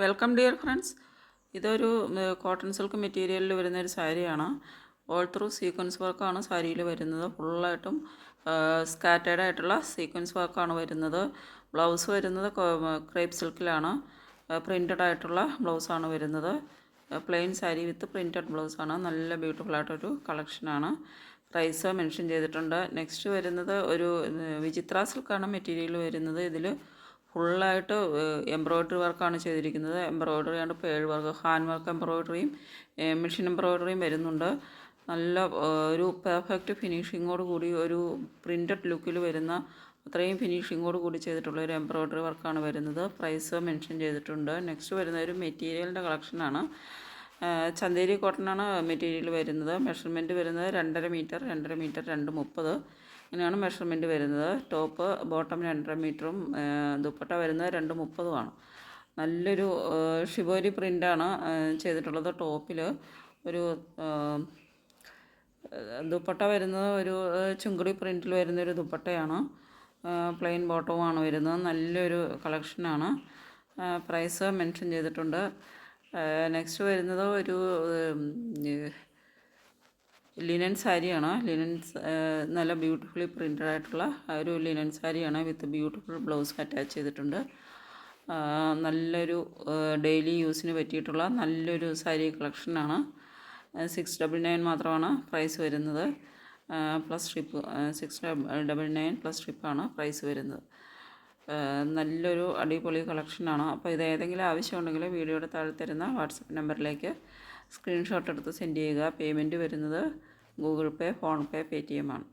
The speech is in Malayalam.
വെൽക്കം ഡിയർ ഫ്രണ്ട്സ് ഇതൊരു കോട്ടൺ സിൽക്ക് മെറ്റീരിയലിൽ വരുന്ന ഒരു സാരിയാണ്. ഓൾ ത്രൂ സീക്വൻസ് വർക്കാണ് സാരിയിൽ വരുന്നത്. ഫുള്ളായിട്ടും സ്കാറ്റേഡ് ആയിട്ടുള്ള സീക്വൻസ് വർക്കാണ് വരുന്നത്. ബ്ലൗസ് വരുന്നത് ക്രേപ്പ് സിൽക്കിലാണ് പ്രിന്റഡ് ആയിട്ടുള്ള ബ്ലൗസാണ് വരുന്നത്. പ്ലെയിൻ സാരി വിത്ത് പ്രിന്റഡ് ബ്ലൗസാണ് നല്ല ബ്യൂട്ടിഫുൾ ആയിട്ടൊരു കളക്ഷനാണ് പ്രൈസ് മെൻഷൻ ചെയ്തിട്ടുണ്ട്. നെക്സ്റ്റ് വരുന്നത് ഒരു വിചിത്ര സിൽക്കാണ് മെറ്റീരിയൽ വരുന്നത്. ഇതിൽ ഫുള്ളായിട്ട് എംബ്രോയ്ഡറി വർക്കാണ് ചെയ്തിരിക്കുന്നത്. എംബ്രോയ്ഡറി ആണ് പേഴ് വർക്ക് ഹാൻഡ് വർക്ക് എംബ്രോയ്ഡറിയും മെഷീൻ എംബ്രോയ്ഡറിയും വരുന്നുണ്ട്. നല്ല ഒരു പെർഫെക്റ്റ് ഫിനിഷിങ്ങോട് കൂടി ഒരു പ്രിന്റഡ് ലുക്കിൽ വരുന്ന അത്രയും ഫിനിഷിങ്ങോട് കൂടി ചെയ്തിട്ടുള്ള ഒരു എംബ്രോയ്ഡറി വർക്കാണ് വരുന്നത്. പ്രൈസ് മെൻഷൻ ചെയ്തിട്ടുണ്ട്. നെക്സ്റ്റ് വരുന്ന ഒരു മെറ്റീരിയലിന്റെ കളക്ഷനാണ്. ചന്തേരി കോട്ടനാണ് മെറ്റീരിയൽ വരുന്നത്. മെഷർമെന്റ് വരുന്നത് രണ്ടര മീറ്റർ രണ്ടര മീറ്റർ രണ്ട് മുപ്പത്. ഇങ്ങനെയാണ് മെഷർമെന്റ് വരുന്നത്. ടോപ്പ് ബോട്ടം രണ്ടര മീറ്ററും ദുപ്പട്ട വരുന്നത് രണ്ട് മുപ്പതുമാണ് നല്ലൊരു ഷിബോരി പ്രിന്റാണ് ചെയ്തിട്ടുള്ളത് ടോപ്പിൽ ഒരു ദുപ്പട്ട വരുന്നത് ഒരു ചുങ്കുടി പ്രിന്റിൽ വരുന്നൊരു ദുപ്പട്ടയാണ്. പ്ലെയിൻ ബോട്ടവുമാണ് വരുന്നത്. നല്ലൊരു കളക്ഷനാണ് പ്രൈസ് മെൻഷൻ ചെയ്തിട്ടുണ്ട്. നെക്സ്റ്റ് വരുന്നത് ഒരു ലിനൻ സാരിയാണ്. ലിനൻ നല്ല ബ്യൂട്ടിഫുള്ളി പ്രിന്റഡ് ആയിട്ടുള്ള ഒരു ലിനൻ സാരിയാണ് വിത്ത് ബ്യൂട്ടിഫുൾ ബ്ലൗസ് അറ്റാച്ച് ചെയ്തിട്ടുണ്ട്. നല്ലൊരു ഡെയിലി യൂസിന് പറ്റിയിട്ടുള്ള നല്ലൊരു സാരി കളക്ഷനാണ് സിക്സ് ഡബിൾ നയൻ മാത്രമാണ് പ്രൈസ് വരുന്നത്. Plus ship six double nine plus ട്രിപ്പാണ് പ്രൈസ് വരുന്നത്. നല്ലൊരു അടിപൊളി കളക്ഷനാണ് അപ്പോൾ ഇത് ഏതെങ്കിലും ആവശ്യമുണ്ടെങ്കിൽ വീഡിയോയുടെ താഴെ തരുന്ന വാട്സപ്പ് നമ്പറിലേക്ക് സ്ക്രീൻഷോട്ട് എടുത്ത് സെൻഡ് ചെയ്യുക. പേയ്മെന്റ് വരുന്നത് Google Pay PhonePe pay T M ആണ്.